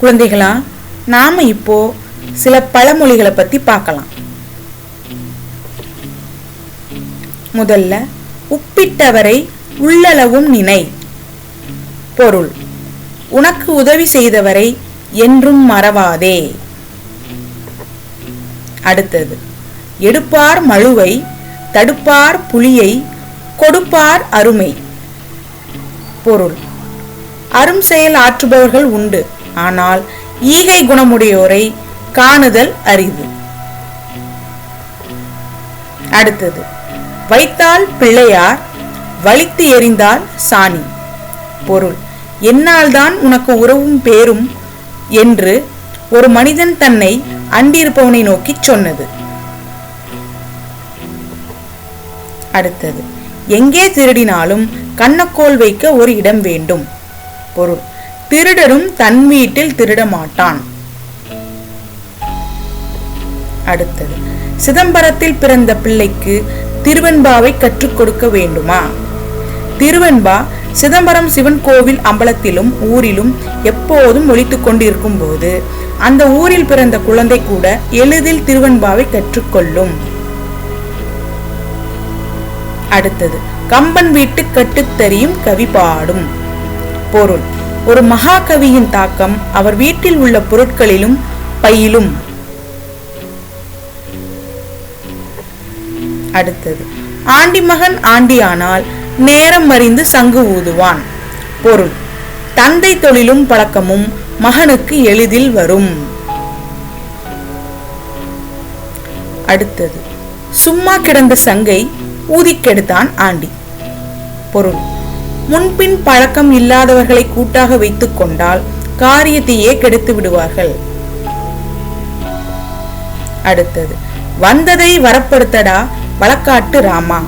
குழந்தைகளா நாம இப்போ சில பழமொழிகளை பத்தி பார்க்கலாம். முதல்ல உப்பிட்டவரை உள்ளளவும் நினை பொருள். உனக்கு உதவி செய்தவரை என்றும் மறவாதே அடுத்தது எடுப்பார் மழுவை தடுப்பார் புலியை கொடுப்பார் அருமை பொருள். அரும் செயல் ஆற்றுபவர்கள் உண்டு ஆனால் ஈகை குணமுடையோரை காணுதல் அரிது. அடுத்தது வைத்தால் பிள்ளையார் வலித்து எறிந்தால் சாணி. பொருள் என்னால்தான் உனக்கு உறவும் பேரும் என்று ஒரு மனிதன் தன்னை அண்டியிருப்பவனை நோக்கி சொன்னது. அடுத்தது எங்கே திருடினாலும் கண்ணக்கோல் வைக்க ஒரு இடம் வேண்டும். பொருள் திருடரும் தன் வீட்டில் திருட மாட்டான் அடுத்தது சிதம்பரத்தில் பிறந்த பிள்ளைக்கு திருவெண்பாவை கற்றுக் கொடுக்க வேண்டுமா? திருவெண்பா சிதம்பரம் சிவன் கோவில் அம்பலத்திலும் ஊரிலும் எப்போதும் ஒழித்துக் கொண்டிருக்கும் போது அந்த ஊரில் பிறந்த குழந்தை கூட எளிதில் திருவெண்பாவை கற்றுக்கொள்ளும் அடுத்தது கம்பன் வீட்டு கட்டுத்தறியும் கவி பாடும். பொருள் ஒரு மகாகவியின் தாக்கம் அவர் வீட்டில் உள்ள பொருட்களிலும் பையிலும். அடுத்தது ஆண்டி மகன் ஆண்டியானால் நேரம் அறிந்து சங்கு ஊதுவான். பொருள் தந்தை தொழிலும் பழக்கமும் மகனுக்கு எளிதில் வரும். அடுத்தது சும்மா கிடந்த சங்கை ஊதிக்கெடுத்தான் ஆண்டி. பொருள் முன்பின் பழக்கம் இல்லாதவர்களை கூட்டாக வைத்துக் கொண்டால் காரியத்தையே கெடுத்து விடுவார்கள். அடுத்தது வந்ததை வரப்படுத்தடா வழக்காட்டு ராமா.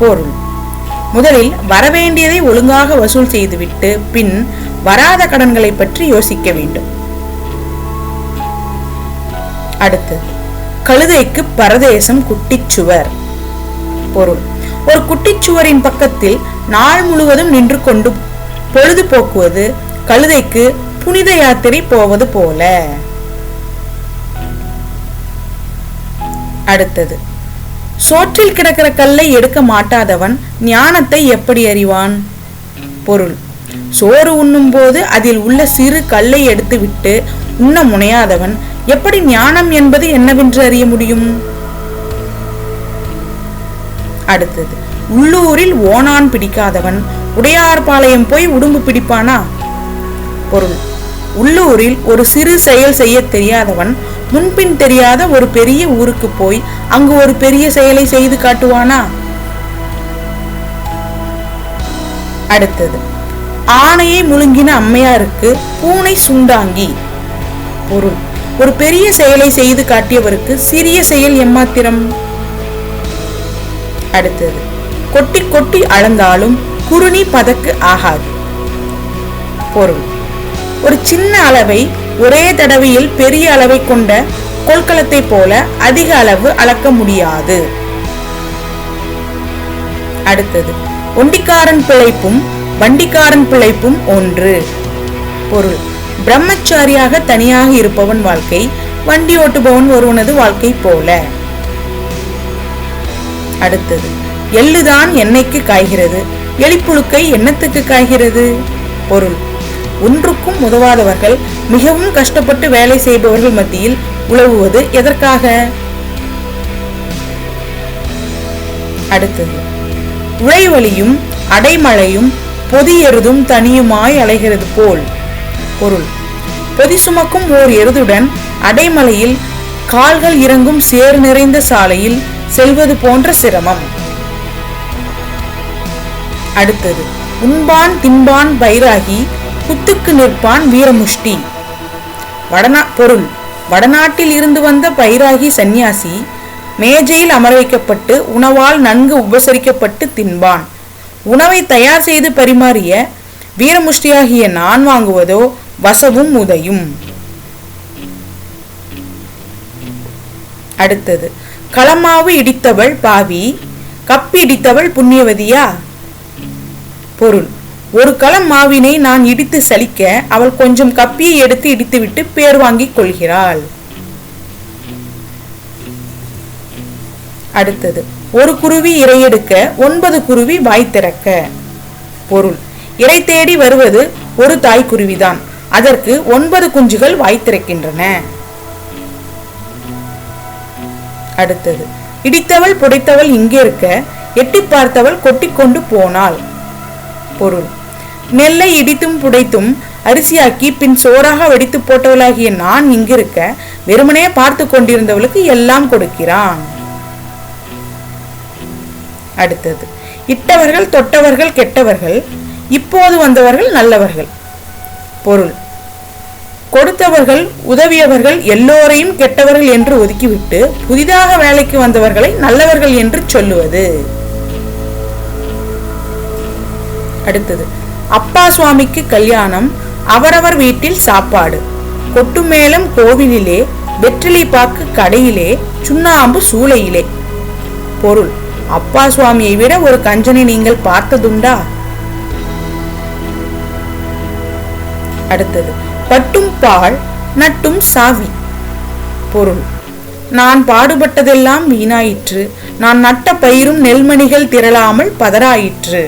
பொருள் முதலில் வரவேண்டியதை ஒழுங்காக வசூல் செய்துவிட்டு பின் வராத கடன்களை பற்றி யோசிக்க வேண்டும். அடுத்தது கழுதைக்கு பரதேசம் குட்டிச்சுவர் பொருள் ஒரு குட்டிச்சுவரின் பக்கத்தில் நாள் முழுவதும் நின்று கொண்டு பொழுது போக்குவது கழுதைக்கு புனித யாத்திரை போவது போல. அடுத்தது சோற்றில் கிடக்கிற கல்லை எடுக்க மாட்டாதவன் ஞானத்தை எப்படி அறிவான்? பொருள் சோறு உண்ணும் போது அதில் உள்ள சிறு கல்லை எடுத்துவிட்டு உண்ண முனையாதவன் எப்படி ஞானம் என்பது என்னவென்று அறிய முடியும்? அடுத்தது உள்ளூரில் ஓணான் பிடிக்காதவன். உடையார்பாளையம் போய் உடும்பு பிடிப்பானா? பொருள். உள்ளூரில் ஒரு சிறு செயல் செய்ய தெரியாதவன் முன்பின் தெரியாத ஒரு பெரிய ஊருக்கு போய் அங்கு ஒரு பெரிய செயலை செய்து காட்டுவானா? அடுத்தது. ஆணையை முழுங்கின அம்மையாருக்கு பூனை சுண்டாங்கி. பொருள். ஒரு பெரிய செயலை செய்து காட்டியவருக்கு சிறிய செயல் எம்மாத்திரம்? அடுத்தது. கொட்டி கொட்டி அளந்தாலும் குறுணி பதக்கு ஆகாது. பொருள். ஒரு சின்ன அளவை ஒரே தடவையில் பெரிய அளவை கொண்ட கொள்கலத்தை போல அதிக அளவு அளக்க முடியாது. அடுத்தது. ஒண்டிக்காரன் பிழைப்பும் வண்டிக்காரன் பிழைப்பும் ஒன்று. பொருள். பிரம்மச்சாரியாக தனியாக இருப்பவன் வாழ்க்கை வண்டி ஓட்டுபவன் ஒருவனது வாழ்க்கை போல. அடுத்தது. எள்ளுதான் எண்ணெய்க்கு காய்கிறது எலிப்புழுக்கை எண்ணத்துக்கு காய்கிறது. பொருள். ஒன்றுக்கும் உதவாதவர்கள் மிகவும் கஷ்டப்பட்டு வேலை செய்பவர்கள் மத்தியில் உழவுவது எதற்காக? அடுத்தது. உழைவலியும் அடைமழையும் பொதி எருதும் தனியுமாய் அலைகிறது போல். பொருள். பொதி சுமக்கும் ஓர் எருதுடன் அடைமலையில் கால்கள் இறங்கும் சேர் நிறைந்த சாலையில் செல்வது போன்ற சிரமம். அடுத்தது உண்பான் தின்பான் பைராகி குத்துக்கு நிற்பான் வீரமுஷ்டி. வடநா பொருள் வடநாட்டில் இருந்து வந்த பைராகி சந்நியாசி மேஜையில் அமர வைக்கப்பட்டு உணவால் நன்கு உபசரிக்கப்பட்டு தின்பான். உணவை தயார் செய்து பரிமாறிய வீரமுஷ்டியாகிய நான் வாங்குவதோ வசவும் உதையும். அடுத்தது களமாவு இடித்தவள் பாவி கப்பி இடித்தவள் புண்ணியவதியா? பொருள். ஒரு களம் மாவினை நான் இடித்து சலிக்க அவள் கொஞ்சம் கப்பியை எடுத்து இடித்துவிட்டு பேர் வாங்கிக் கொள்கிறாள். அடுத்தது ஒரு குருவி இரையெடுக்க ஒன்பது குருவி வாய் திறக்க. பொருள் இறை தேடி வருவது ஒரு தாய் குருவிதான். அதற்கு ஒன்பது குஞ்சுகள் வாய் திறக்கின்றன. அடுத்தது இடித்தவள் புடைத்தவள் இங்கே இருக்க எட்டி பார்த்தவள் கொட்டிக்கொண்டு போனாள். பொருள். நெல்லை இடித்தும் புடைத்தும் அரிசியாக்கி பின் சோறாக வெடித்து போட்டவளாகிய நான் இங்கிருக்க வெறுமனே பார்த்து கொண்டிருந்தவளுக்கு எல்லாம் கொடுக்கிறான். அடுத்தது இட்டவர்கள் தொட்டவர்கள் கெட்டவர்கள் இப்போது வந்தவர்கள் நல்லவர்கள். பொருள் கொடுத்தவர்கள் உதவியவர்கள் எல்லோரையும் கெட்டவர்கள் என்று ஒதுக்கிவிட்டு புதிதாக வேலைக்கு வந்தவர்களை நல்லவர்கள் என்று சொல்லுவது. அடுத்தது அப்பா சுவாமிக்கு கல்யாணம் அவரவர் வீட்டில் சாப்பாடு. கொட்டுமேளம் கோவிலிலே வெற்றிலை பாக்கு கடையிலே சுண்ணாம்பு சூளையிலே. பொருள் அப்பா சுவாமியை விட ஒரு கஞ்சனை நீங்கள் பார்த்ததுண்டா? அடுத்தது பட்டும் பால் நட்டும் சாவி. பொருள் நான் பாடுபட்டதெல்லாம் வீணாயிற்று. நான் நட்ட பயிரும் நெல்மணிகள் திரளாமல் பதறாயிற்று.